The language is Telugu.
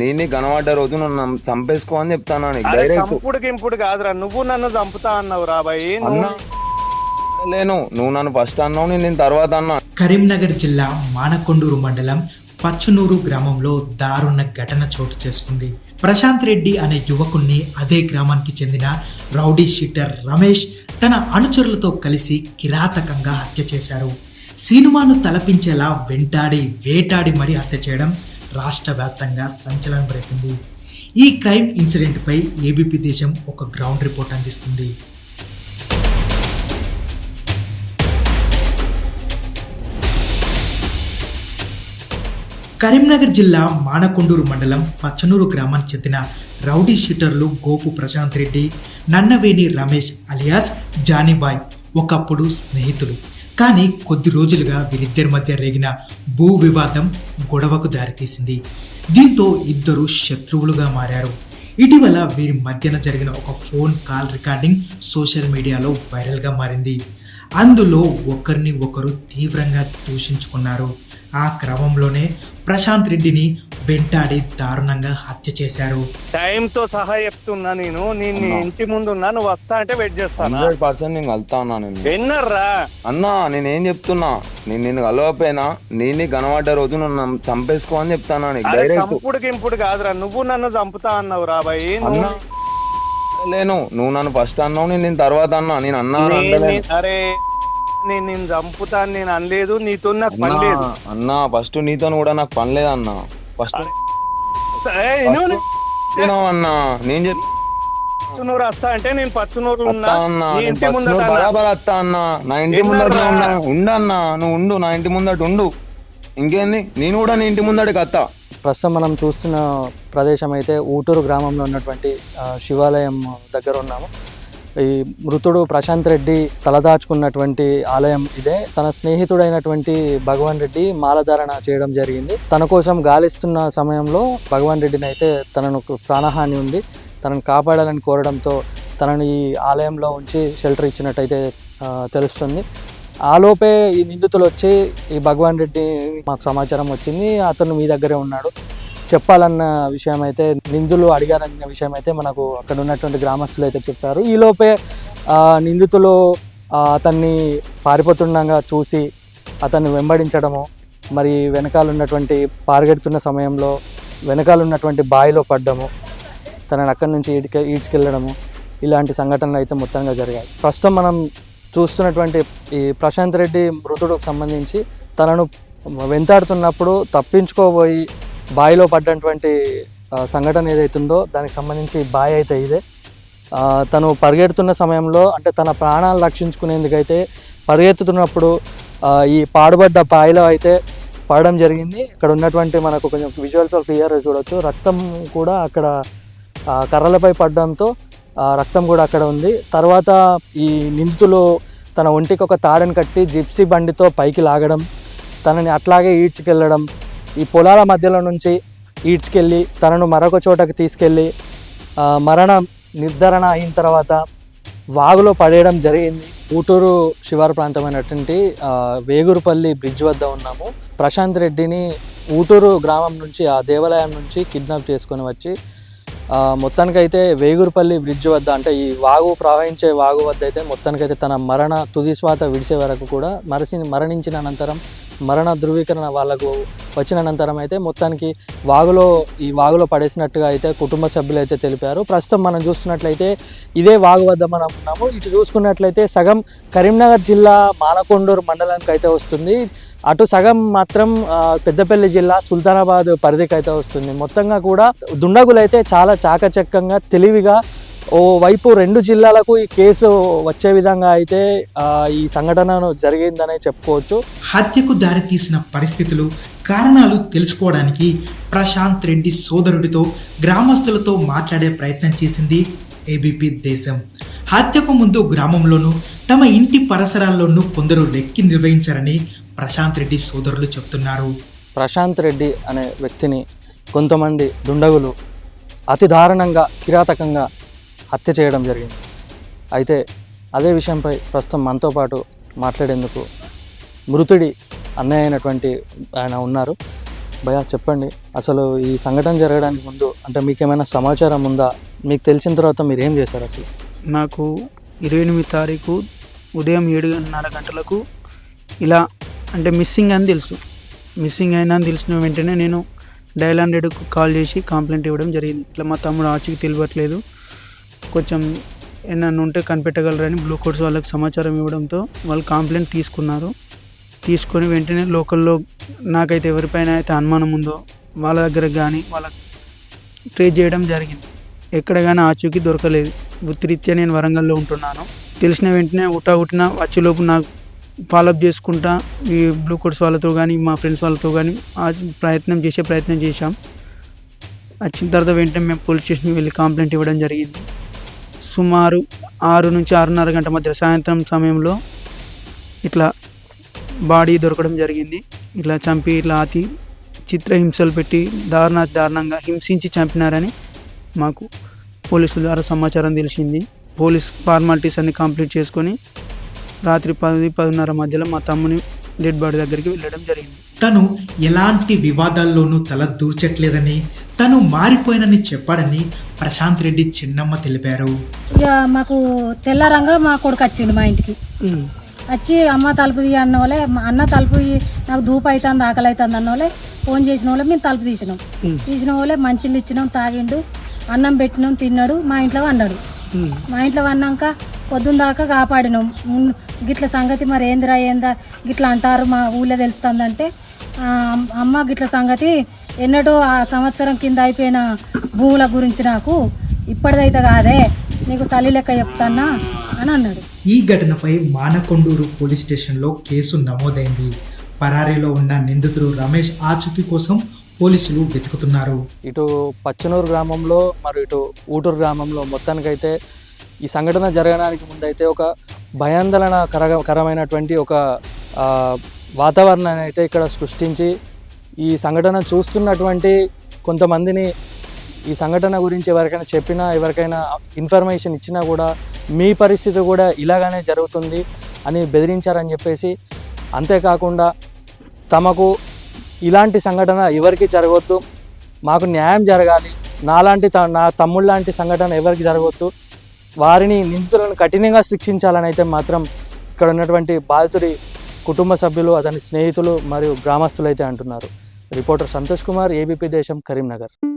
నేను కనబడ్డ రోజు నన్ను చంపేసుకో అని చెప్తాను చంపుడు గింపుడు కాదురా. నువ్వు నన్ను చంపుతా అన్నావు రా భయ్ అన్నా. లేను నువ్వు నన్ను ఫస్ట్ అన్నావు నేను నేను తర్వాత అన్నా. కరీంనగర్ జిల్లా మానకొండూరు మండలం పచ్చనూరు గ్రామంలో దారుణ ఘటన చోటు చేసుకుంది. ప్రశాంత్ రెడ్డి అనే యువకుణ్ణి అదే గ్రామానికి చెందిన రౌడీ షీటర్ రమేష్ తన అనుచరులతో కలిసి కిరాతకంగా హత్య చేశారు. సినిమాను తలపించేలా వెంటాడి వేటాడి మరీ హత్య చేయడం రాష్ట్ర వ్యాప్తంగా సంచలనం రేపింది. ఈ క్రైమ్ ఇన్సిడెంట్పై ఏబీపీ దేశం ఒక గ్రౌండ్ రిపోర్ట్ అందిస్తుంది. కరీంనగర్ జిల్లా మానకొండూరు మండలం పచ్చనూరు గ్రామానికి చెందిన రౌడీ షీటర్లు గోపు ప్రశాంత్ రెడ్డి నన్నవేణి రమేష్ అలియాస్ జానీబాయ్ ఒకప్పుడు స్నేహితులు. కానీ కొద్ది రోజులుగా వీరిద్దరి మధ్య రేగిన భూ వివాదం గొడవకు దారితీసింది. దీంతో ఇద్దరు శత్రువులుగా మారారు. ఇటీవల వీరి మధ్యన జరిగిన ఒక ఫోన్ కాల్ రికార్డింగ్ సోషల్ మీడియాలో వైరల్గా మారింది. అందులో ఒకరిని ఒకరు తీవ్రంగా దూషించుకున్నారు. ఆ క్రమంలోనే ప్రశాంత్ రెడ్డిని వెంటాడి దారుణంగా హత్య చేశారు. టైం తో సహా చెప్తున్నా నేను. నేను. ఇంటి ముందు ఉన్నా నువ్వు వస్తా అంటే వెయిట్ చేస్తానా? హండ్రెడ్ పర్సెంట్ నేను కలుతా ఉన్నా నేను విన్నర్రా? అన్నా నేనేం చెప్తున్నా? నేను నిన్ను కలవపోయినా నేను కనబడ్డ రోజు నన్ను చంపేసుకో అని చెప్తాను డైరెక్ట్ చంపుడు గింపుడు కాదురా. నువ్వు నన్ను చంపుతా అన్నావు రా భయ్ అన్నా లేను నువ్వు నన్ను ఫస్ట్ అన్నావు నేను నేను తర్వాత అన్నా. నేను అన్నా. అరే నేను నేను చంపుతా అని నేను అనలేదు నీతో నాకు పని అన్నా లేదు. అన్నా ఫస్ట్ నీతో కూడా నాకు పని లేదన్నా. ఫస్ట్ ఏయ్, నువ్వు నీ- అన్నా నేను పచ్చనూరు వస్తా అంటే నేను పచ్చనూరులో ఉన్నా. అన్నా ఇంటి ఫస్ట్ అన్నా. బరాబర్ వస్తా అన్నా. నా ఇంటి ఉన్నా. ఉండన్నా నువ్వు ఉండు నా ఇంటి ముందట ఉండు. ఇంకేంది? నేను కూడా నీ ఇంటి ముందటికి వస్తా. ప్రస్తుతం మనం చూస్తున్న ప్రదేశం అయితే ఊటూరు గ్రామంలో ఉన్నటువంటి శివాలయం దగ్గర ఉన్నాము. ఈ మృతుడు ప్రశాంత్ రెడ్డి తలదాచుకున్నటువంటి ఆలయం ఇదే. తన స్నేహితుడైనటువంటి భగవాన్ రెడ్డి మాలధారణ చేయడం జరిగింది. తన కోసం గాలిస్తున్న సమయంలో భగవాన్ రెడ్డిని అయితే తనను ప్రాణహాని ఉంది. తనను కాపాడాలని కోరడంతో తనని ఈ ఆలయంలో ఉంచి షెల్టర్ ఇచ్చినట్టయితే తెలుస్తుంది. ఆలోపే ఈ నిందితులు వచ్చి ఈ భగవాన్ రెడ్డి మాకు సమాచారం వచ్చింది. అతను మీ దగ్గరే ఉన్నాడు. చెప్పాలన్న విషయం అయితే నిందులు అడిగారన్న విషయం అయితే మనకు అక్కడ ఉన్నటువంటి గ్రామస్తులు అయితే చెప్పారు. ఈ లోపే నిందితులు అతన్ని పారిపోతుండగా చూసి అతన్ని వెంబడించడము మరి వెనకాల ఉన్నటువంటి పారిగెడుతున్న సమయంలో వెనకాల ఉన్నటువంటి బావిలో పడ్డము తనని అక్కడి నుంచి ఈడ్క ఈడ్చుకెళ్ళడము ఇలాంటి సంఘటనలు అయితే మొత్తంగా జరిగాయి. ప్రస్తుతం మనం చూస్తున్నటువంటి ఈ ప్రశాంత్ రెడ్డి మృతుడుకు సంబంధించి తనను వెంటాడుతున్నప్పుడు తప్పించుకోబోయి బావిలో పడ్డటువంటి సంఘటన ఏదైతుందో దానికి సంబంధించి బావి అయితే ఇదే. తను పరిగెడుతున్న సమయంలో అంటే తన ప్రాణాలు రక్షించుకునేందుకైతే పరిగెత్తుతున్నప్పుడు ఈ పాడుబడ్డ బావిలో అయితే పడడం జరిగింది. ఇక్కడ ఉన్నటువంటి మనకు కొంచెం విజువల్స్ క్లియర్ చూడవచ్చు రక్తం కూడా అక్కడ కర్రలపై పడడంతో రక్తం కూడా అక్కడ ఉంది. తర్వాత ఈ నిందితులు తన ఒంటికి ఒక తాడని కట్టి జిప్సీ బండితో పైకి లాగడం తనని అట్లాగే ఈడ్చుకెళ్ళడం ఈ పొలాల మధ్యలో నుంచి ఈడ్చుకెళ్ళి తనను మరొక చోటకి తీసుకెళ్ళి మరణ నిర్ధారణ అయిన తర్వాత వాగులో పడేయడం జరిగింది. ఊటూరు శివారు ప్రాంతమైనటువంటి వేగురుపల్లి బ్రిడ్జ్ వద్ద ఉన్నాము. ప్రశాంత్ రెడ్డిని ఊటూరు గ్రామం నుంచి ఆ దేవాలయం నుంచి కిడ్నాప్ చేసుకొని వచ్చి మొత్తానికైతే వేగురుపల్లి బ్రిడ్జ్ వద్ద అంటే ఈ వాగు ప్రవహించే వాగు వద్ద అయితే మొత్తానికైతే తన మరణ తుది శ్వాత విడిసే వరకు కూడా మరసి మరణించిన అనంతరం మరణ ధృవీకరణ వాళ్ళకు వచ్చిన అనంతరం అయితే మొత్తానికి వాగులో ఈ వాగులో పడేసినట్టుగా అయితే కుటుంబ సభ్యులు అయితే తెలిపారు. ప్రస్తుతం మనం చూస్తున్నట్లయితే ఇదే వాగు వద్ద మనం ఉన్నాము. ఇటు చూసుకున్నట్లయితే సగం కరీంనగర్ జిల్లా మానకొండూరు మండలానికి అయితే వస్తుంది. అటు సగం మాత్రం పెద్దపల్లి జిల్లా సుల్తానాబాద్ పరిధికి అయితే వస్తుంది. మొత్తంగా కూడా దుండగులు అయితే చాలా చాకచక్యంగా తెలివిగా ఓ వైపు రెండు జిల్లాలకు ఈ కేసు వచ్చే విధంగా అయితే ఈ సంఘటనను జరిగిందనే చెప్పుకోవచ్చు. హత్యకు దారితీసిన పరిస్థితులు కారణాలు తెలుసుకోవడానికి ప్రశాంత్ రెడ్డి సోదరుడితో గ్రామస్తులతో మాట్లాడే ప్రయత్నం చేసింది ఏబీపీ దేశం. హత్యకు ముందు గ్రామంలోనూ తమ ఇంటి పరిసరాల్లోనూ కొందరు లెక్కి నిర్వహించారని ప్రశాంత్ రెడ్డి సోదరులు చెప్తున్నారు. ప్రశాంత్ రెడ్డి అనే వ్యక్తిని కొంతమంది దుండగులు అతి దారుణంగా కిరాతకంగా హత్య చేయడం జరిగింది. అయితే అదే విషయంపై ప్రస్తుతం మనతో పాటు మాట్లాడేందుకు మృతుడి అన్నయ్య అయినటువంటి ఆయన ఉన్నారు. భయా చెప్పండి. అసలు ఈ సంఘటన జరగడానికి ముందు అంటే మీకు ఏమైనా సమాచారం ఉందా? మీకు తెలిసిన తర్వాత మీరు ఏం చేశారు అసలు? నాకు ఇరవై ఎనిమిది తారీఖు ఉదయం ఏడున్నర గంటలకు ఇలా అంటే మిస్సింగ్ అని తెలుసు. మిస్సింగ్ అయినా అని తెలిసిన వెంటనే నేను డైల్ హండ్రెడ్కు కాల్ చేసి కంప్లైంట్ ఇవ్వడం జరిగింది. ఇట్లా మా తమ్ముడు ఆచికి తెలియట్లేదు. కొంచెం ఏమన్నా ఉంటే కనిపెట్టగలరని బ్లూ కోడ్స్ వాళ్ళకి సమాచారం ఇవ్వడంతో వాళ్ళు కంప్లైంట్ తీసుకున్నారు. తీసుకొని వెంటనే లోకల్లో నాకైతే ఎవరిపైన అయితే అనుమానం ఉందో వాళ్ళ దగ్గర కానీ వాళ్ళ ట్రే చేయడం జరిగింది. ఎక్కడ కానీ ఆచూకీ దొరకలేదు. వృత్తిరీత్యా నేను వరంగల్లో ఉంటున్నాను. తెలిసిన వెంటనే ఉటా ఉట్టిన వచ్చేలోపు నాకు ఫాలోఅప్ చేసుకుంటా ఈ బ్లూ కోడ్స్ వాళ్ళతో కానీ మా ఫ్రెండ్స్ వాళ్ళతో కానీ ఆ ప్రయత్నం చేసే ప్రయత్నం చేశాం. వచ్చిన తర్వాత వెంటనే మేము పోలీస్ స్టేషన్కి వెళ్ళి కంప్లైంట్ ఇవ్వడం జరిగింది. సుమారు ఆరు నుంచి ఆరున్నర గంట మధ్య సాయంత్రం సమయంలో ఇట్లా బాడీ దొరకడం జరిగింది. ఇట్లా చంపి ఇట్లా అతి చిత్రహింసలు పెట్టి దారుణ దారుణంగా హింసించి చంపినారని మాకు పోలీసుల ద్వారా సమాచారం తెలిసింది. పోలీస్ ఫార్మాలిటీస్ అన్ని కంప్లీట్ చేసుకొని రాత్రి పది పదిన్నర మధ్యలో మా తమ్ముని డెడ్ బాడీ దగ్గరికి వెళ్ళడం జరిగింది. తను ఎలాంటి వివాదాల్లోనూ తల దూర్చట్లేదని తను మారిపోయినని చెప్పాడని ప్రశాంత్ రెడ్డి చిన్నమ్మ తెలిపారు. ఇక మాకు తెల్లారంగా మా కొడుకు వచ్చిండు మా ఇంటికి. వచ్చి అమ్మ తలుపు తీయ అన్న వాళ్ళే మా అన్న తలుపు నాకు ధూపు అవుతుంది ఆకలి అవుతుంది అన్న వాళ్ళే ఫోన్ చేసిన వాళ్ళే మేము తలుపు తీసినాం. తీసిన వాళ్ళే మంచిళ్ళు ఇచ్చినాం తాగిండు అన్నం పెట్టినాం తిన్నాడు మా ఇంట్లో వండాడు మా ఇంట్లో వన్నాక పొద్దున్న దాకా కాపాడినాం. గిట్ల సంగతి మరి ఏందిరా ఏందా గిట్ల అంటారు మా ఊళ్ళో తెలుస్తుందంటే అమ్మ గిట్ల సంగతి ఎన్నడో ఆ సంవత్సరం కింద అయిపోయిన భూముల గురించి నాకు ఇప్పటిదైతే కాదే నీకు తల్లి లెక్క చెప్తానా అని అన్నాడు. ఈ ఘటనపై మానకొండూరు పోలీస్ స్టేషన్లో కేసు నమోదైంది. పరారీలో ఉన్న నిందితుడు రమేష్ ఆచూకీ కోసం పోలీసులు వెతుకుతున్నారు. ఇటు పచ్చనూరు గ్రామంలో మరి ఇటు ఊటూరు గ్రామంలో మొత్తానికైతే ఈ సంఘటన జరగడానికి ముందైతే ఒక భయాందోళన కర కరమైనటువంటి ఒక ఆ, వాతావరణాన్ని అయితే ఇక్కడ సృష్టించి ఈ సంఘటన చూస్తున్నటువంటి కొంతమందిని ఈ సంఘటన గురించి ఎవరికైనా చెప్పినా ఎవరికైనా ఇన్ఫర్మేషన్ ఇచ్చినా కూడా మీ పరిస్థితి కూడా ఇలాగానే జరుగుతుంది అని బెదిరించారని చెప్పేసి అంతేకాకుండా తమకు ఇలాంటి సంఘటన ఎవరికి జరగవద్దు మాకు న్యాయం జరగాలి నాలాంటి త నా తమ్ముళ్ళ లాంటి సంఘటన ఎవరికి జరగవద్దు వారిని నిందితులను కఠినంగా శిక్షించాలని అయితే మాత్రం ఇక్కడ ఉన్నటువంటి బాధితుడి కుటుంబ సభ్యులు అతని స్నేహితులు మరియు గ్రామస్తులైతే అయితే అంటున్నారు. రిపోర్టర్ సంతోష్ కుమార్ ఏబీపీ దేశం కరీంనగర్.